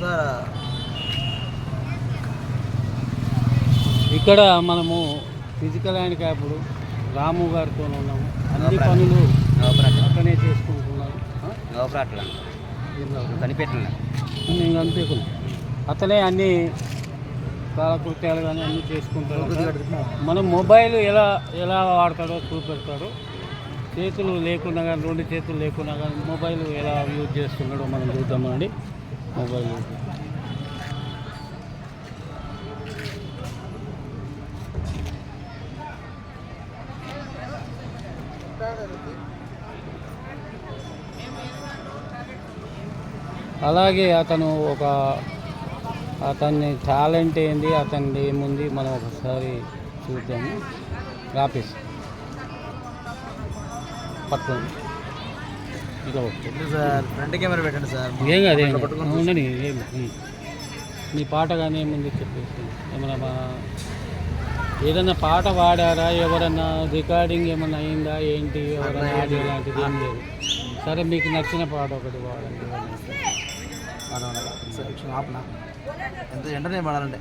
Sir. ఇక్కడ మనము physical handicapped రాము గారితో ఉన్నాము. అన్ని పనులు అక్కనే నేను అంతేకున్నా అతనే అన్ని కాలకృత్యాలు కానీ అన్నీ చేసుకుంటాడు. మనం మొబైల్ ఎలా ఎలా వాడతాడో చూపెడతాడు. చేతులు లేకున్నా కానీ రెండు చేతులు లేకున్నా కానీ మొబైల్ ఎలా యూజ్ చేస్తున్నాడో మనం చూద్దామండి మొబైల్. అలాగే అతను ఒక అతన్ని టాలెంట్ ఏంది అతని ఏముంది మనం ఒకసారి చూద్దాము. రాపేసి పట్టుకోండి. సార్? ఫ్రంట్ కెమెరా పెట్టండి సార్. ఏం కాదు ఉండని. మీ పాట కానీ ఏముంది చెప్పేసి. ఏమన్నా ఏదన్నా పాట పాడారా? ఎవరన్నా రికార్డింగ్ ఏమన్నా అయిందా? ఏంటి? ఎవరైనా ఆడియో లాంటిది ఏం లేదు. సరే మీకు నచ్చిన పాట ఒకటి పాడండి. ఎంత పడాలంటే.